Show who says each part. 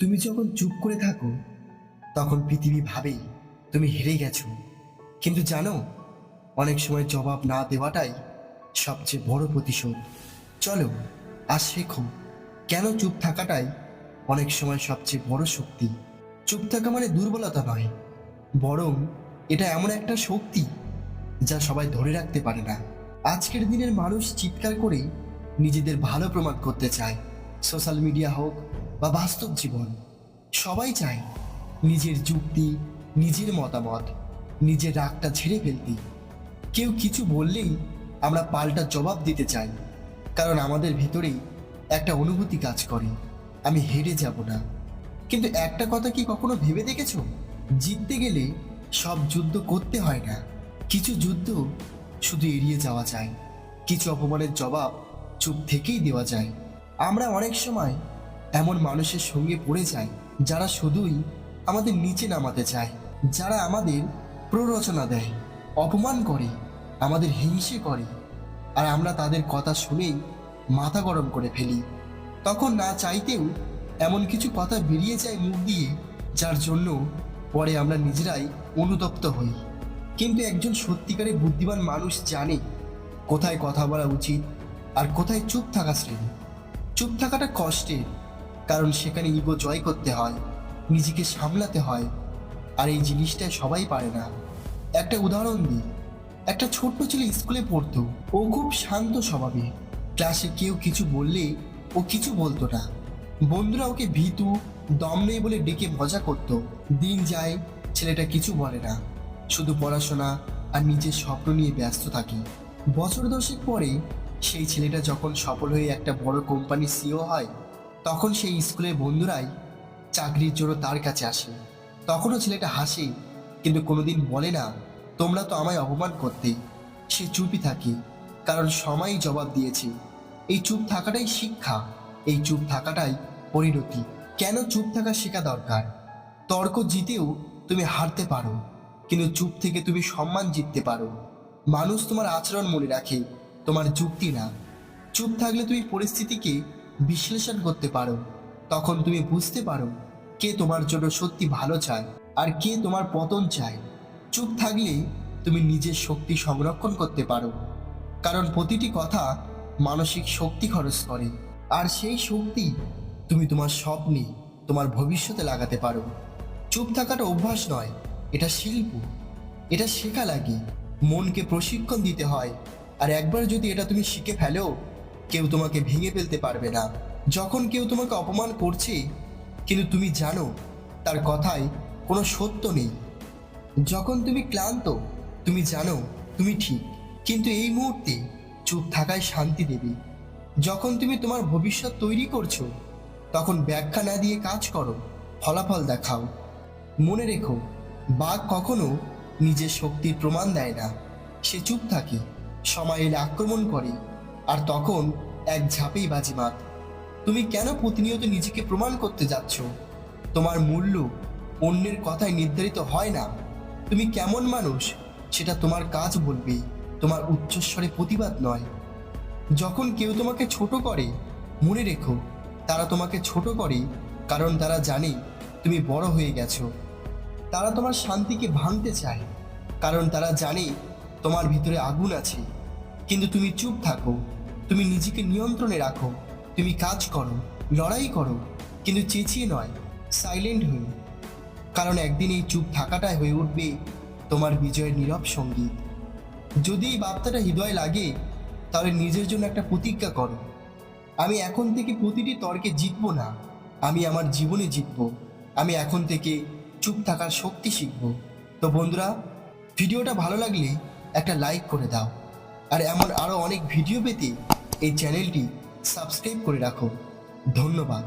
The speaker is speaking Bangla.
Speaker 1: তুমি যখন চুপ করে থাকো, তখন পৃথিবী ভাবে তুমি হেরে গেছো। কিন্তু জানো, অনেক সময় জবাব না দেওয়াটাই সবচেয়ে বড় প্রতিশোধ। চলো, আর শেখো, কেন চুপ থাকাটাই অনেক সময় সবচেয়ে বড় শক্তি? চুপ থাকা মানে দুর্বলতা নয়, বরং এটা এমন একটা শক্তি যা সবাই ধরে রাখতে পারে না। আজকের দিনের মানুষ চিৎকার করে নিজেদের ভালো প্রমাণ করতে চায়। সোশ্যাল মিডিয়া হোক বা বাস্তব জীবন, সবাই চায় নিজের যুক্তি, নিজের মতামত, নিজের রাগটা ঝেড়ে ফেলতে। কেউ কিছু বললেই আমরা পাল্টা জবাব দিতে চাই, কারণ আমাদের ভিতরেই একটা অনুভূতি কাজ করে, আমি হেরে যাব না। কিন্তু একটা কথা কি কখনো ভেবে দেখেছ? জিততে গেলে সব যুদ্ধ করতে হয় না। কিছু যুদ্ধ শুধু এড়িয়ে যাওয়া যায়, কিছু অপমানের জবাব চুপ থেকেই দেওয়া যায়। আমরা অনেক সময় এমন মানুষের সঙ্গে পড়ে যাই যারা শুধুই আমাদের নিচে নামাতে চায়, যারা আমাদের প্ররোচনা দেয়, অপমান করে, আমাদের হিংসে করে। আর আমরা তাদের কথা শুনেই মাথা গরম করে ফেলি। তখন না চাইতেও এমন কিছু কথা বেরিয়ে যায় মুখ দিয়ে, যার জন্য পরে আমরা নিজেরাই অনুতপ্ত হই। কিন্তু একজন সত্যিকারের বুদ্ধিমান মানুষ জানে কোথায় কথা বলা উচিত আর কোথায় চুপ থাকা শ্রেণি চুপ থাকাটা কষ্টের কারণ সেখানে ইগো জয় করতে হয়, নিজেকে সামলাতে হয়, আর এই জিনিসটা সবাই পারে না। একটা উদাহরণ দিই, একটা ছোট্ট ছেলে স্কুলে পড়তো, ও খুব শান্ত স্বভাবে ক্লাসে কেউ কিছু বললে ও কিছু বলতো না। বন্ধুরা ওকে ভীতু, দম নেই বলে ডেকে মজা করতো। দিন যায়, ছেলেটা কিছু বলে না। শুধু পড়াশোনা আর নিজের স্বপ্ন নিয়ে ব্যস্ত থাকে। বছর দশেক পরে সেই ছেলেটা যখন সফল হয়ে একটা বড় কোম্পানির সিও হয় তখন সেই স্কুলের বন্ধুরাই চাকরির জন্য তার কাছে আসে। তখনও ছেলেটা হাসে, কিন্তু কোনোদিন বলে না, তোমরা তো আমায় অপমান করতে। সে চুপই থাকে, কারণ সময়ই জবাব দিয়েছে। এই চুপ থাকাটাই শিক্ষা, এই চুপ থাকাটাই পরিণতি। কেন চুপ থাকা শেখা দরকার? তর্ক জিতেও তুমি হারতে পারো, কিন্তু চুপ থেকে তুমি সম্মান জিততে পারো। মানুষ তোমার আচরণ মনে রাখে, তোমার যুক্তি না। চুপ থাকলে তুমি পরিস্থিতিকে বিশ্লেষণ করতে পারো। তখন তুমি বুঝতে পারো কে তোমার জন্য সত্যি ভালো চায় আর কে তোমার পতন চায়। চুপ থাকলে তুমি নিজের শক্তি সংরক্ষণ করতে পারো। কারণ প্রতিটি কথা মানসিক শক্তি খরচ করে। আর সেই শক্তি তুমি তোমার স্বপ্নে, তোমার ভবিষ্যতে লাগাতে পারো। চুপ থাকাটা অভ্যাস নয়, এটা শিল্প। এটা শেখা লাগে। মনকে প্রশিক্ষণ দিতে হয়। আর একবার যদি এটা তুমি শিখে ফেলো কেউ তোমাকে ভেঙে ফেলতে পারবে না। যখন কেউ তোমাকে অপমান করছে, কিন্তু তুমি জানো তার কথায় কোনো সত্য নেই। যখন তুমি ক্লান্ত, তুমি জানো তুমি ঠিক, কিন্তু এই মুহূর্তে চুপ থাকায় শান্তি দেবে। যখন তুমি তোমার ভবিষ্যৎ তৈরি করছ, তখন ব্যাখ্যা না দিয়ে কাজ করো, ফলাফল দেখাও। মনে রেখো, বাঘ কখনো নিজের শক্তির প্রমাণ দেয় না। সে চুপ থাকে সময় এলে আক্রমণ করে। আর তখন এক ঝাঁপেই বাজিমাত তুমি কেন প্রতিনিয়ত নিজেকে প্রমাণ করতে যাচ্ছ? তোমার মূল্য অন্যের কথায় নির্ধারিত হয় না। তুমি কেমন মানুষ সেটা তোমার কাজ বলবে, তোমার উচ্চস্বরে প্রতিবাদ নয়। যখন কেউ তোমাকে ছোট করে, মনে রেখো, তারা তোমাকে ছোট করে কারণ তারা জানে তুমি বড় হয়ে গেছো। তারা তোমার শান্তিকে ভাঙতে চায় কারণ তারা জানে তোমার ভিতরে আগুন আছে। কিন্তু তুমি চুপ থাকো তুমি নিজেকে নিয়ন্ত্রণে রাখো। তুমি কাজ করো, লড়াই করো, কিন্তু চেঁচিয়ে নয় সাইলেন্ট হয়ে। কারণ একদিন এই চুপ থাকাটাই হয়ে উঠবে তোমার বিজয়ের নীরব সংগীত। যদি এই বার্তাটা হৃদয় লাগে, তাহলে নিজের জন্য একটা প্রতিজ্ঞা করো। আমি এখন থেকে প্রতিটি তর্কে জিতবো না, আমি আমার জীবনে জিতবো, আমি এখন থেকে চুপ থাকার শক্তি শিখব। তো বন্ধুরা, ভিডিওটা ভালো লাগলে একটা লাইক করে দাও। আর এমন আরও অনেক ভিডিও পেতে এই চ্যানেলটি সাবস্ক্রাইব করে রাখো। ধন্যবাদ।